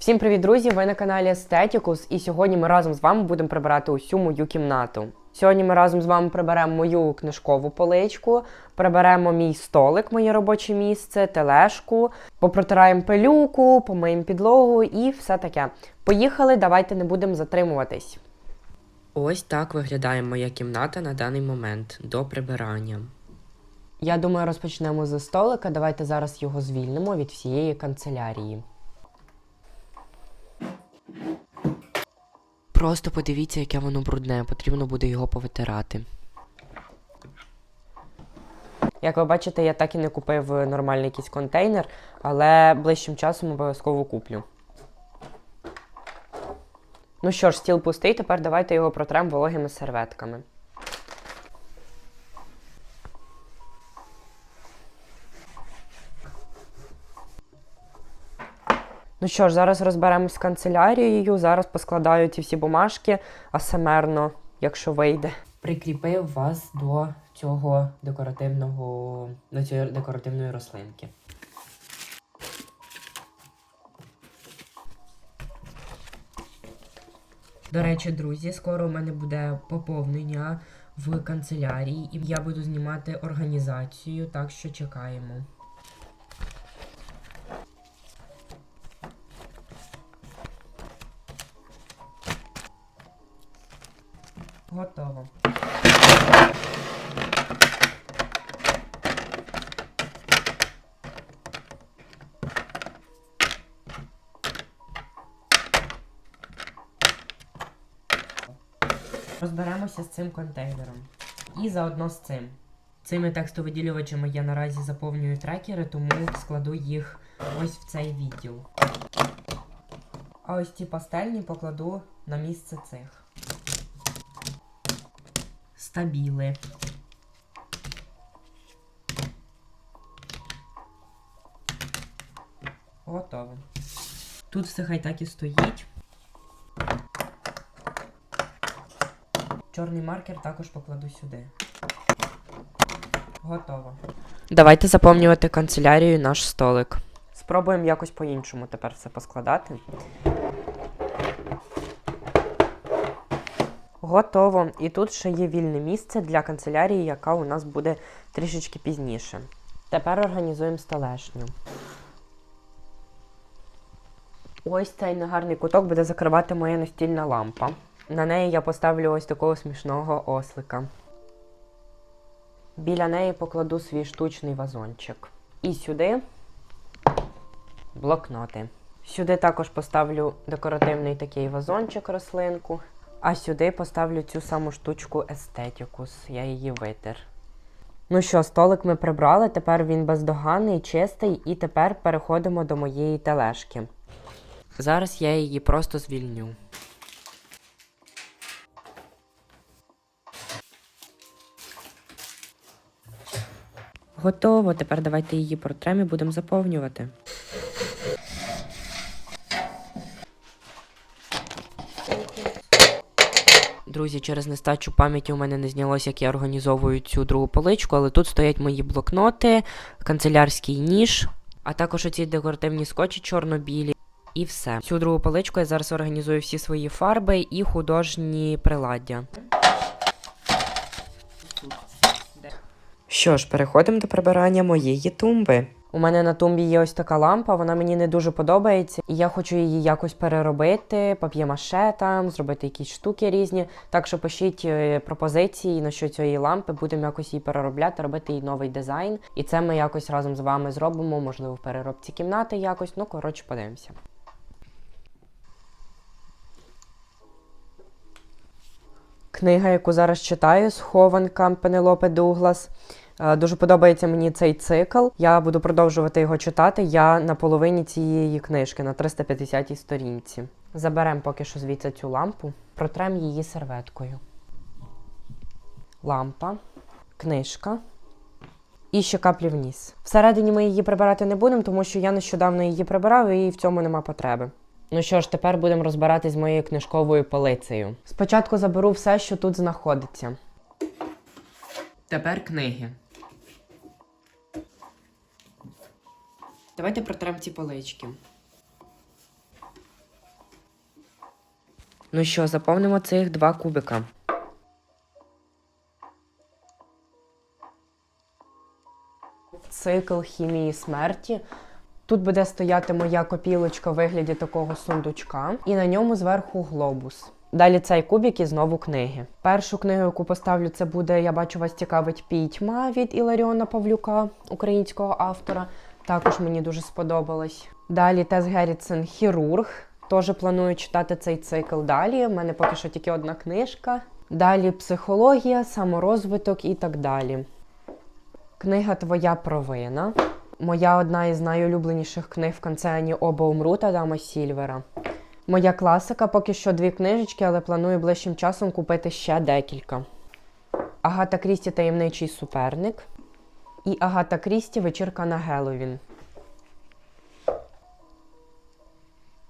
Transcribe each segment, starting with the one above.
Всім привіт, друзі! Ви на каналі Aestheticus, і сьогодні ми разом з вами будемо прибирати усю мою кімнату. Сьогодні ми разом з вами приберемо мою книжкову поличку, приберемо мій столик, моє робоче місце, тележку, попротираємо пилюку, помиємо підлогу і все таке. Поїхали, давайте не будемо затримуватись. Ось так виглядає моя кімната на даний момент до прибирання. Я думаю, розпочнемо з столика. Давайте зараз його звільнимо від всієї канцелярії. Просто подивіться, яке воно брудне, потрібно буде його повитирати. Як ви бачите, я так і не купив нормальний якийсь контейнер, але ближчим часом обов'язково куплю. Ну що ж, стіл пустий, тепер давайте його протрем вологими серветками. Ну що ж, зараз розберемось з канцелярією. Зараз поскладаю ці всі бумажки асемерно, якщо вийде. Прикріпив вас до цього декоративного до цієї декоративної рослинки. До речі, друзі, скоро у мене буде поповнення в канцелярії, і я буду знімати організацію, так що чекаємо. Готово. Розберемося з цим контейнером. І заодно з цим. Цими текстовиділювачами я наразі заповнюю трекери, тому складу їх ось в цей відділ. А ось ці пастельні покладу на місце цих. Стабіли. Готово. Тут все хай так і стоїть. Чорний маркер також покладу сюди. Готово. Давайте заповнювати канцелярію наш столик. Спробуємо якось по-іншому тепер все поскладати. Готово. І тут ще є вільне місце для канцелярії, яка у нас буде трішечки пізніше. Тепер організуємо столешню. Ось цей негарний куток буде закривати моя настільна лампа. На неї я поставлю ось такого смішного ослика. Біля неї покладу свій штучний вазончик. І сюди блокноти. Сюди також поставлю декоративний такий вазончик рослинку. А сюди поставлю цю саму штучку естетикус. Я її витер. Ну що, столик ми прибрали, тепер він бездоганний, чистий, і тепер переходимо до моєї тележки. Зараз я її просто звільню. Готово. Тепер давайте її протрем і будемо заповнювати. Друзі, через нестачу пам'яті у мене не знялося, як я організовую цю другу поличку, але тут стоять мої блокноти, канцелярський ніж, а також оці декоративні скотчі чорно-білі. І все. Цю другу поличку я зараз організую всі свої фарби і художні приладдя. Що ж, переходимо до прибирання моєї тумби. У мене на тумбі є ось така лампа, вона мені не дуже подобається, і я хочу її якось переробити, пап'ємаше там, зробити якісь штуки різні. Так що пишіть е, пропозиції на що цієї лампи, будемо якось її переробляти, робити їй новий дизайн. І це ми якось разом з вами зробимо, можливо, в переробці кімнати якось. Ну, коротше, подивимося. Книга, яку зараз читаю, схованка Пенелопи Дуглас. Е, Дуже подобається мені цей цикл. Я буду продовжувати його читати. Я на половині цієї книжки, на 350 сторінці. Заберемо поки що звідси цю лампу, протрем її серветкою. Лампа, книжка і ще каплі вниз. Всередині ми її прибирати не будемо, тому що я нещодавно її прибирав і в цьому нема потреби. Ну що ж, тепер будемо розбиратись з моєю книжковою полицею. Спочатку заберу все, що тут знаходиться. Тепер книги. Давайте протрем ці полички. Ну що, заповнимо цих два кубика. Цикл хімії смерті. Тут буде стояти моя копілочка в вигляді такого сундучка, і на ньому зверху глобус. Далі цей кубик і знову книги. Першу книгу, яку поставлю, це буде Я бачу, вас цікавить пітьма від Іларіона Павлюка, українського автора. Також мені дуже сподобалось. Далі Тес Геррітсен Хірург. Теж планую читати цей цикл далі. У мене поки що тільки одна книжка. Далі психологія, саморозвиток і так далі. Книга Твоя провина. Моя одна із найулюбленіших книг в канцені Оба умрут Адама Сільвера. Моя класика поки що дві книжечки, але планую ближчим часом купити ще декілька. Агата Крісті таємничий суперник. І Агата Крісті вечірка на Геловін.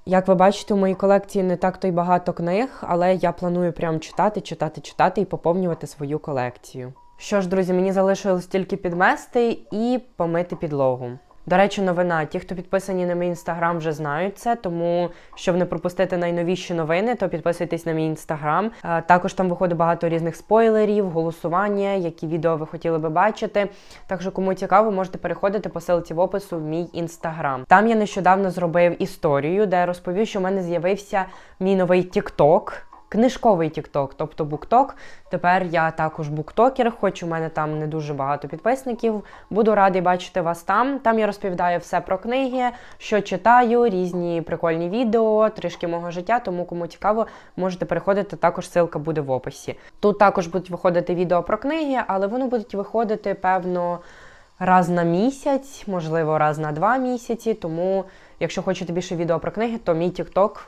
Як ви бачите, у моїй колекції не так то й багато книг, але я планую прям читати, читати, читати і поповнювати свою колекцію. Що ж, друзі, мені залишилось тільки підмести і помити підлогу. До речі, новина. Ті, хто підписані на мій інстаграм, вже знають це, тому щоб не пропустити найновіші новини, то підписуйтесь на мій інстаграм. Е, Також там виходить багато різних спойлерів, голосування, які відео ви хотіли би бачити. Так що, кому цікаво, можете переходити по ссылці в опису в мій інстаграм. Там я нещодавно зробив історію, де розповів, що в мене з'явився мій новий TikTok. Книжковий TikTok, тобто букток. Тепер я також буктокер, хоч у мене там не дуже багато підписників. Буду радий бачити вас там. Там я розповідаю все про книги, що читаю, різні прикольні відео, трішки мого життя. Тому кому цікаво, можете переходити. Також ссылка буде в описі. Тут також будуть виходити відео про книги, але вони будуть виходити певно. Раз на місяць, можливо, раз на два місяці. Тому, якщо хочете більше відео про книги, то мій TikTok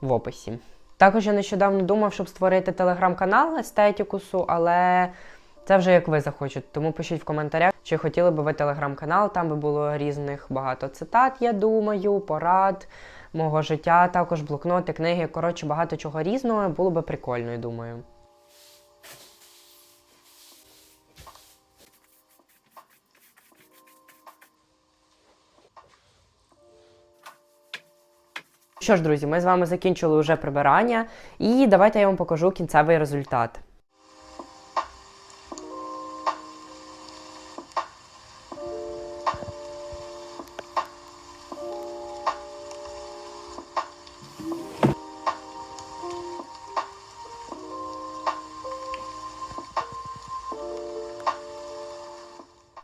в описі. Також я нещодавно думав, щоб створити телеграм-канал естетікусу, але це вже як ви захочете. Тому пишіть в коментарях, чи хотіли би ви телеграм-канал. Там би було різних багато цитат, я думаю, порад мого життя, також блокноти, книги. Коротше, багато чого різного було би прикольно, я думаю. Що ж, друзі, ми з вами закінчили вже прибирання, і давайте я вам покажу кінцевий результат.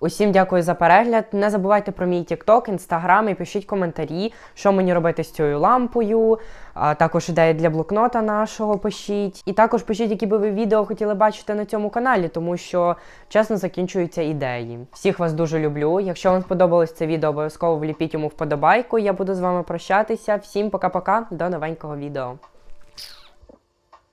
Усім дякую за перегляд. Не забувайте про мій TikTok, Instagram і пишіть коментарі, що мені робити з цією лампою. А також ідеї для блокнота нашого пишіть. І також пишіть, які би ви відео хотіли бачити на цьому каналі, тому що чесно закінчуються ідеї. Всіх вас дуже люблю. Якщо вам сподобалось це відео, обов'язково вліпіть йому вподобайку. Я буду з вами прощатися. Всім пока-пока, до новенького відео.